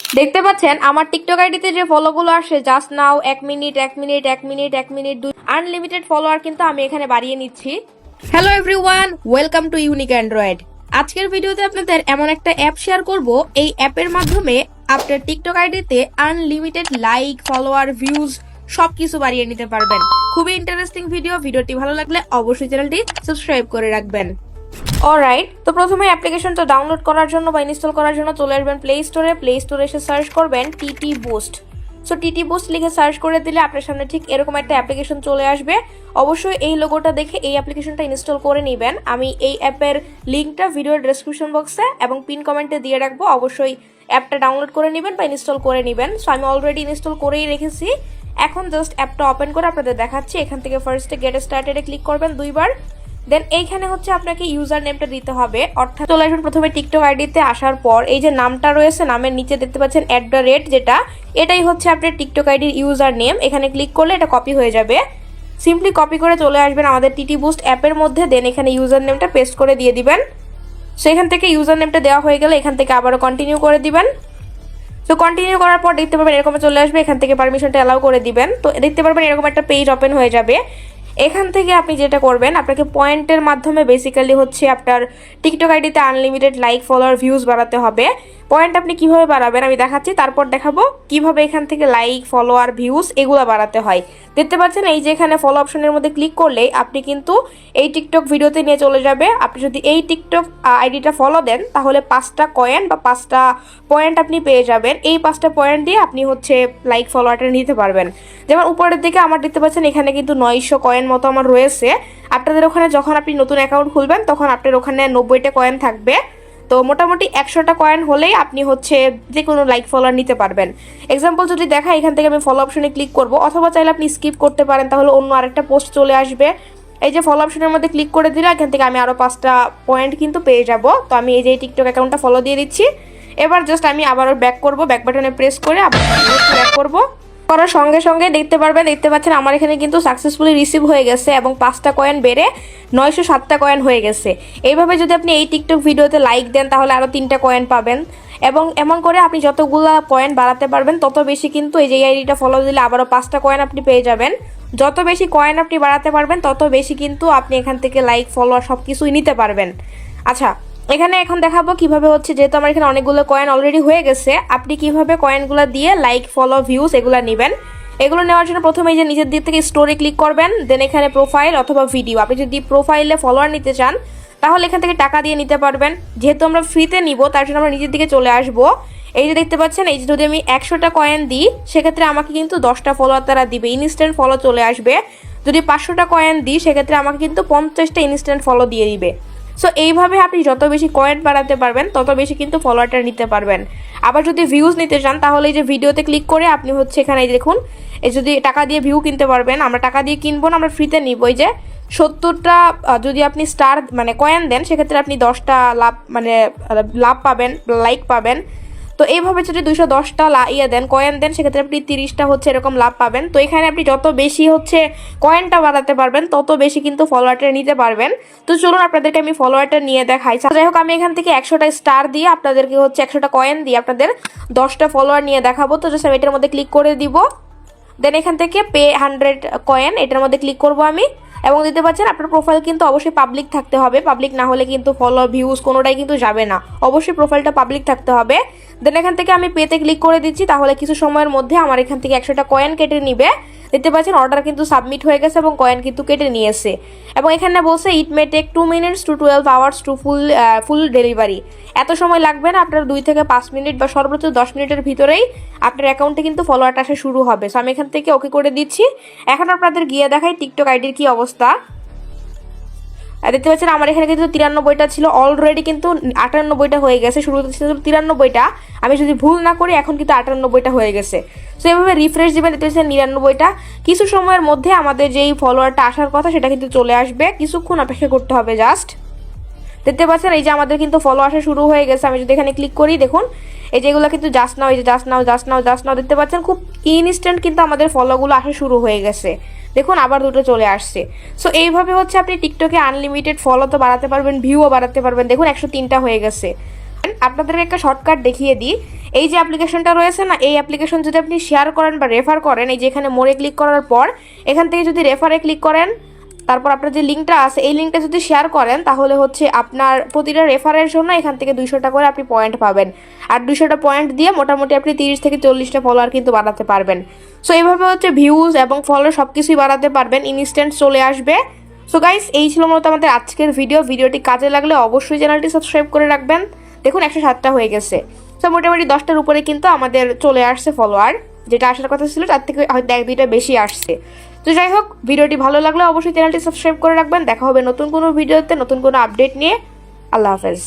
দেখতে পাচ্ছেন, আমার টিকটক আইডিতে যে ফলোগুলো আসে জাস্ট নাও এক মিনিট এক মিনিট এক মিনিট এক মিনিট দুই আনলিমিটেড ফলোয়ার কিন্তু আমি এখানে বাড়িয়ে নিচ্ছি। Hello everyone welcome to unique android আজকের ভিডিওতে আপনাদের এমন একটা অ্যাপ শেয়ার করব, এই অ্যাপের মাধ্যমে আপনার টিকটক আইডিতে আনলিমিটেড লাইক ফলোয়ার ভিউজ সবকিছু বাড়িয়ে নিতে পারবেন। খুবই ইন্টারেস্টিং ভিডিও ভিডিওটি ভালো লাগলে অবশ্যই চ্যানেলটি সাবস্ক্রাইব করে রাখবেন। অলরাইট তো প্রথমে অ্যাপ্লিকেশনটা ডাউনলোড করার জন্য বা ইনস্টল করার জন্য চলে আসবেন প্লে স্টোরে প্লে স্টোরে এসে সার্চ করবেন TT boost so TT boost লিখে সার্চ করে দিলে আপনার সামনে ঠিক এরকম একটা অ্যাপ্লিকেশন চলে আসবে। অবশ্যই এই লোগোটা দেখে এই অ্যাপ্লিকেশনটা ইনস্টল করে নেবেন। আমি এই অ্যাপের লিঙ্কটা ভিডিওর ডেসক্রিপশন বক্সে এবং পিন কমেন্টে দিয়ে রাখব। অবশ্যই অ্যাপটা ডাউনলোড করে নেবেন বা ইনস্টল করে নেবেন। সো আমি অলরেডি ইনস্টল করেই রেখেছি। এখন জাস্ট অ্যাপটা ওপেন করে আপনাদের দেখাচ্ছি। এখান থেকে ফার্স্টে গেট স্টার্টেডে ক্লিক করবেন দুইবার। দেন এইখানে হচ্ছে আপনাকে ইউজার নেমটা দিতে হবে। অর্থাৎ চলে আসবেন প্রথমে টিকটক আইডিতে আসার পর এই যে নামটা রয়েছে, নামের নিচে দেখতে পাচ্ছেন অ্যাট দ্য রেট যেটা, এটাই হচ্ছে আপনার টিকটক আইডির ইউজার নেম এখানে ক্লিক করলে এটা কপি হয়ে যাবে। সিম্পলি কপি করে চলে আসবেন আমাদের টিটি বুস্ট অ্যাপের মধ্যে দেন এখানে ইউজার নেমটা পেস্ট করে দিয়ে দিবেন। সো এখান থেকে ইউজার নেমটা দেওয়া হয়ে গেলে এখান থেকে আবারও কন্টিনিউ করে দিবেন। তো কন্টিনিউ করার পর দেখতে পারবেন এরকম চলে আসবে। এখান থেকে পারমিশনটা অ্যালাউ করে দিবেন। তো দেখতে পারবেন এরকম একটা পেজ ওপেন হয়ে যাবে। এখান থেকে আপনি যেটা করবেন, আপনাকে পয়েন্টের মাধ্যমে বেসিক্যালি হচ্ছে আপনার টিকটক আইডিতে আনলিমিটেড লাইক ফলোয়ার ভিউজ বাড়াতে হবে। পয়েন্ট আপনি কীভাবে বাড়াবেন আমি দেখাচ্ছি, তারপর দেখাবো কীভাবে এখান থেকে লাইক ফলোয়ার ভিউজ এগুলো বাড়াতে হয়। দেখতে পাচ্ছেন এই যে এখানে ফলো অপশনের মধ্যে ক্লিক করলে আপনি কিন্তু এই টিকটক ভিডিওতে নিয়ে চলে যাবে। আপনি যদি এই টিকটক আইডিটা ফলো দেন, তাহলে পাঁচটা কয়েন বা পাঁচটা পয়েন্ট আপনি পেয়ে যাবেন। এই পাঁচটা পয়েন্ট দিয়ে আপনি হচ্ছে লাইক ফলোয়ারটা নিতে পারবেন। যেমন উপরের দিকে আমার দেখতে পাচ্ছেন এখানে কিন্তু নয়শো কয়েন মতো আমার রয়েছে। আপনাদের ওখানে যখন আপনি নতুন অ্যাকাউন্ট খুলবেন, তখন আপনার ওখানে নব্বইটা কয়েন থাকবে। তো মোটামুটি একশোটা কয়েন হলেই আপনি হচ্ছে যে কোনো লাইক ফলোয়ার নিতে পারবেন। এক্সাম্পল যদি দেখা এখান থেকে আমি ফলো অপশনে ক্লিক করব। অথবা চাইলে আপনি স্কিপ করতে পারেন, তাহলে অন্য আরেকটা পোস্ট চলে আসবে। এই যে ফলো অপশনের মধ্যে ক্লিক করে দিলে, এখান থেকে আমি আরও পাঁচটা পয়েন্ট কিন্তু পেয়ে যাব। তো আমি এই যে এই টিকটক অ্যাকাউন্টটা ফলো দিয়ে দিচ্ছি। এবার জাস্ট আমি আবারও ব্যাক করব। ব্যাক বাটনে প্রেস করে আবার ব্যাক করব। করার সঙ্গে সঙ্গে দেখতে পারবেন, দেখতে পাচ্ছেন আমার এখানে কিন্তু সাকসেসফুলি রিসিভ হয়ে গেছে এবং পাঁচটা কয়েন বেড়ে নয়শো সাতটা কয়েন হয়ে গেছে। এইভাবে যদি আপনি এই টিকটক ভিডিওতে লাইক দেন, তাহলে আরও তিনটা কয়েন পাবেন। এবং এমন করে আপনি যতগুলো পয়েন্ট বাড়াতে পারবেন, তত বেশি কিন্তু এই যে আইডিটা ফলো দিলে আবারও পাঁচটা কয়েন আপনি পেয়ে যাবেন। যত বেশি কয়েন আপনি বাড়াতে পারবেন, তত বেশি কিন্তু আপনি এখান থেকে লাইক ফলোয়ার সব কিছুই নিতে পারবেন। আচ্ছা এখানে এখন দেখাবো কীভাবে হচ্ছে, যেহেতু আমার এখানে অনেকগুলো কয়েন অলরেডি হয়ে গেছে, আপনি কীভাবে কয়েনগুলো দিয়ে লাইক ফলো ভিউজ এগুলো নেবেন। এগুলো নেওয়ার জন্য প্রথমে যে নিজের দিক থেকে স্টোরে ক্লিক করবেন দেন এখানে প্রোফাইল অথবা ভিডিও আপনি যদি প্রোফাইলে ফলোয়ার নিতে চান, তাহলে এখান থেকে টাকা দিয়ে নিতে পারবেন। যেহেতু আমরা ফ্রিতে নিব, তার জন্য আমরা নিজের দিকে চলে আসব। এই যে দেখতে পাচ্ছেন, এই যে যদি আমি একশোটা কয়েন দিই, সেক্ষেত্রে আমাকে কিন্তু দশটা ফলোয়ার তারা দিবে। ইনস্ট্যান্ট ফলো চলে আসবে। যদি পাঁচশোটা কয়েন দিই, সেক্ষেত্রে আমাকে কিন্তু পঞ্চাশটা ইনস্ট্যান্ট ফলো দিয়ে দিবে। সো এইভাবে আপনি যত বেশি কয়েন বাড়াতে পারবেন, তত বেশি কিন্তু ফলোয়ারটা নিতে পারবেন। আবার যদি ভিউজ নিতে চান, তাহলে এই যে ভিডিওতে ক্লিক করে আপনি হচ্ছে এখানে দেখুন, এই যদি টাকা দিয়ে ভিউ কিনতে পারবেন, আমরা টাকা দিয়ে কিনবো না, আমরা ফ্রিতে নিব। এই যে সত্তরটা যদি আপনি স্টার মানে কয়েন দেন, সেক্ষেত্রে আপনি দশটা লাভ মানে লাভ পাবেন লাইক পাবেন। তো এইভাবে যদি দুইশো দশটা ইয়ে দেন কয়েন দেন, সেক্ষেত্রে আপনি তিরিশটা হচ্ছে এরকম লাভ পাবেন। তো এখানে আপনি যত বেশি হচ্ছে কয়েনটা বাড়াতে পারবেন, তত বেশি কিন্তু ফলোয়ারটা নিতে পারবেন। তো চলুন আপনাদেরকে আমি ফলোয়ারটা নিয়ে দেখাই। যাই হোক, আমি এখান থেকে একশোটা স্টার দিয়ে আপনাদেরকে হচ্ছে একশোটা কয়েন দিয়ে আপনাদের দশটা ফলোয়ার নিয়ে দেখাবো। তো জাস্ট আমি এটার মধ্যে ক্লিক করে দিব। দেন এখান থেকে পে হান্ড্রেড কয়েন এটার মধ্যে ক্লিক করব আমি। এবং দিতে পারছেন আপনার প্রোফাইল কিন্তু অবশ্যই পাবলিক থাকতে হবে। পাবলিক না হলে কিন্তু ফলো ভিউজ কোনোটাই কিন্তু যাবে না। অবশ্যই প্রোফাইলটা পাবলিক থাকতে হবে। দেন এখান থেকে আমি পেতে ক্লিক করে দিচ্ছি, তাহলে কিছু সময়ের মধ্যে আমার এখান থেকে একশোটা কয়েন কেটে নিবে। দেখতে পাচ্ছেন অর্ডার কিন্তু সাবমিট হয়ে গেছে এবং কয়েন কিন্তু কেটে নিয়েছে। এবং এখানে বলছে it may take two minutes to twelve hours to full full delivery এত সময় লাগবে না, আপনার দুই থেকে পাঁচ মিনিট বা সর্বোচ্চ দশ মিনিটের ভিতরেই আপনার অ্যাকাউন্টে কিন্তু ফলোয়ারটা আসা শুরু হবে। সো আমি এখান থেকে ওকে করে দিচ্ছি। এখন আপনাদের গিয়ে দেখাই টিকটক আইডির কি অবস্থা। আর দেখতে পাচ্ছেন, আমার এখানে কিন্তু তিরানব্বইটা ছিল। অলরেডি কিন্তু আটানব্বইটা হয়ে গেছে শুরুতে ছিল তিরানব্বইটা। আমি যদি ভুল না করি, এখন কিন্তু আটানব্বইটা হয়ে গেছে। সো এভাবে রিফ্রেশ দিবেন, দেখতে পাচ্ছেন নিরানব্বইটা। কিছু সময়ের মধ্যে আমাদের যেই ফলোয়ারটা আসার কথা, সেটা কিন্তু চলে আসবে। কিছুক্ষণ অপেক্ষা করতে হবে জাস্ট দেখতে পাচ্ছেন, এই যে আমাদের কিন্তু ফলো আসা শুরু হয়ে গেছে। আমি যদি এখানে ক্লিক করি, দেখুন এই যেগুলো কিন্তু জাস্ট নাও এই যে just now just now just now দেখতে পাচ্ছেন? খুব ইনস্ট্যান্ট কিন্তু আমাদের ফলোগুলো আসা শুরু হয়ে গেছে। দেখুন, আবার দুটো চলে আসছে। সো এইভাবে হচ্ছে আপনি টিকটকে আনলিমিটেড ফলো তো বাড়াতে পারবেন ভিউও বাড়াতে পারবেন। দেখুন, একশো তিনটা হয়ে গেছে। আপনাদেরকে একটা শর্টকাট দেখিয়ে দিই। এই যে অ্যাপ্লিকেশনটা রয়েছে না, এই অ্যাপ্লিকেশন যদি আপনি শেয়ার করেন বা রেফার করেন, এই যে এখানে মোড়ে ক্লিক করার পর, এখান থেকে যদি রেফারে ক্লিক করেন তারপর আপনার যে লিঙ্কটা আছে, এই লিঙ্কটা যদি শেয়ার করেন, তাহলে হচ্ছে আপনার প্রতিটা রেফারের জন্য এখান থেকে দুইশোটা করে আপনি পয়েন্ট পাবেন। আর দুইশোটা পয়েন্ট দিয়ে মোটামুটি আপনি তিরিশ থেকে চল্লিশটা ফলোয়ার কিন্তু বাড়াতে পারবেন। সো এইভাবে হচ্ছে ভিউজ এবং ফলো সব কিছুই বাড়াতে পারবেন ইনস্ট্যান্ট চলে আসবে। সো গাইস এই ছিল মূলত আমাদের আজকের ভিডিও ভিডিওটি কাজে লাগলে অবশ্যই চ্যানেলটি সাবস্ক্রাইব করে রাখবেন। দেখুন, একশো সাতটা হয়ে গেছে। সো মোটামুটি দশটার উপরে কিন্তু আমাদের চলে আসছে ফলোয়ার যেটা আসার কথা ছিল, তার থেকে হয়তো এক দুইটা বেশি আসছে। তো যাই হোক, ভিডিওটি ভালো লাগলে অবশ্যই চ্যানেলটি সাবস্ক্রাইব করে রাখবেন। দেখা হবে নতুন কোনো ভিডিওতে, নতুন কোনো আপডেট নিয়ে। আল্লাহ হাফেজ।